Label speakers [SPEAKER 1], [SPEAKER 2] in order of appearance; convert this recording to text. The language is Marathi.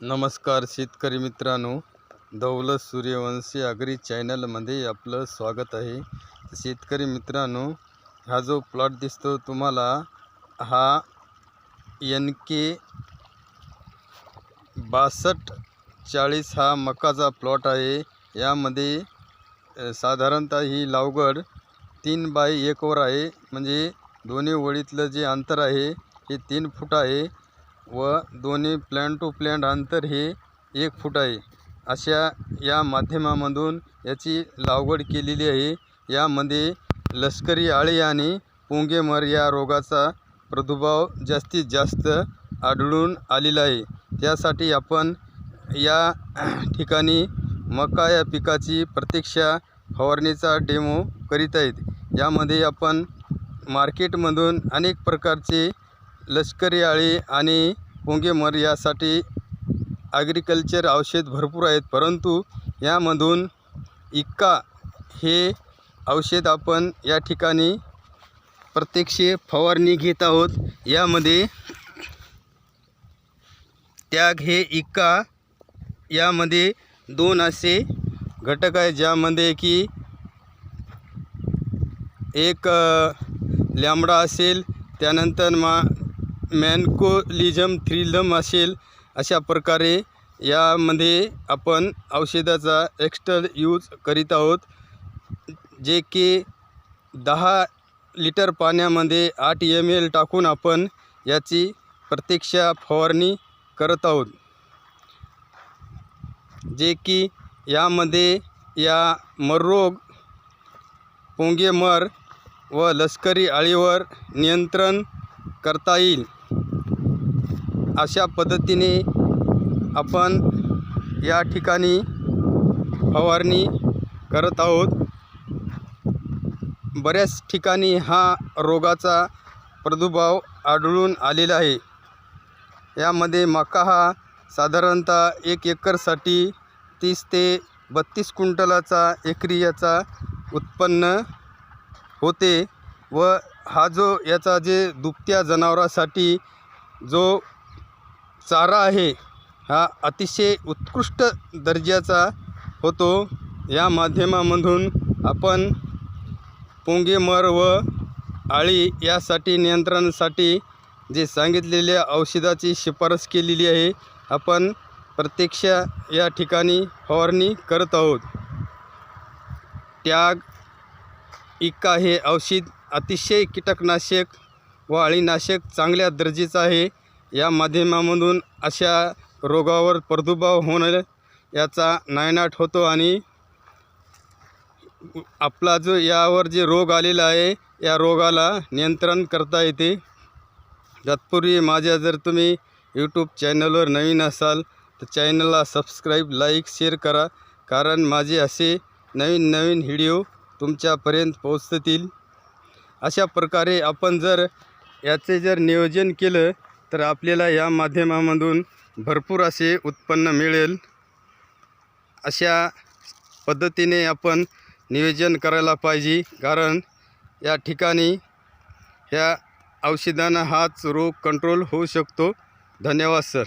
[SPEAKER 1] नमस्कार शेतकरी मित्रांनो दौलत सूर्यवंशी आगरी चॅनलमध्ये आपलं स्वागत आहे. शेतकरी मित्रांनो हा जो प्लॉट दिसतो तुम्हाला हा एन के बासष्ट चाळीस हा मकाचा प्लॉट आहे. यामध्ये साधारणतः ही लावगड तीन बाय एकवर आहे. म्हणजे दोन्ही ओळीतलं जे अंतर आहे हे तीन फूट आहे. व दोन्ही प्लॅन टू प्लॅन अंतर हे एक फूट आहे. अशा या माध्यमामधून याची लागवड केलेली आहे. यामध्ये लष्करी आळी आणि पोंगेमर या रोगाचा प्रादुर्भाव जास्तीत जास्त आढळून आलेला आहे. त्यासाठी आपण या ठिकाणी मका या पिकाची प्रत्यक्षा फवारणीचा डेमो करीत आहेत. यामध्ये आपण मार्केटमधून अनेक प्रकारचे लष्करी आळी आणि पोंगेमर यासाठी ॲग्रिकल्चर औषध भरपूर आहेत. परंतु यामधून इक्का हे औषध आपण या ठिकाणी प्रत्यक्ष फवारणी घेत आहोत. यामध्ये त्याग हे इक्का यामध्ये दोन असे घटक आहे ज्यामध्ये की एक अ, लॅमडा असेल त्यानंतर मा मॅनकोलिझम थ्रिलम असेल अशा प्रकारे यामध्ये आपण औषधाचा एक्स्टल यूज करीत आहोत जे की दहा लिटर पाण्यामध्ये आठ एम एल टाकून आपण याची प्रत्यक्ष फवारणी करत आहोत. जे की यामध्ये या मररोग पोंगेमर व लष्करी आळीवर नियंत्रण करता येईल. अशा पद्धतीने आपण या ठिकाणी फवारणी करत आहोत. बऱ्याच ठिकाणी हा रोगाचा प्रादुर्भाव आढळून आलेला आहे. यामध्ये मका हा साधारणतः एक एकरसाठी तीस ते बत्तीस क्विंटलाचा एकरी याचा उत्पन्न होते व हा जो याचा जे दुभत्या जनावरासाठी जो चारा आहे हा अतिशय उत्कृष्ट दर्जाचा होतो. या माध्यमामधून आपण पोंगेमर व आळी यासाठी नियंत्रणासाठी जे सांगितलेल्या औषधाची शिफारस केलेली आहे आपण प्रत्यक्ष या ठिकाणी फवारणी करत आहोत. त्याग इक्का हे औषध अतिशय कीटकनाशक व अळीनाशक चांगल्या दर्जेचं आहे. या माध्यमामधून अशा रोगावर प्रादुर्भाव होणं याचा नायनाट होतो आणि आपला जो यावर जे रोग आलेला आहे या रोगाला नियंत्रण करता येते. तत्पूर्वी माझ्या जर तुम्ही यूट्यूब चॅनलवर नवीन असाल तर चॅनलला सबस्क्राईब लाईक शेअर करा. कारण माझे असे नवीन नवीन व्हिडिओ तुमच्यापर्यंत पोहोचतील. अशा प्रकारे आपण जर याचे जर नियोजन केलं तर आपल्याला या माध्यमामधून भरपूर असे उत्पन्न मिळेल. अशा पद्धतीने आपण नियोजन करायला पाहिजे. कारण या ठिकाणी ह्या औषधानं हाच रोग कंट्रोल होऊ शकतो. धन्यवाद सर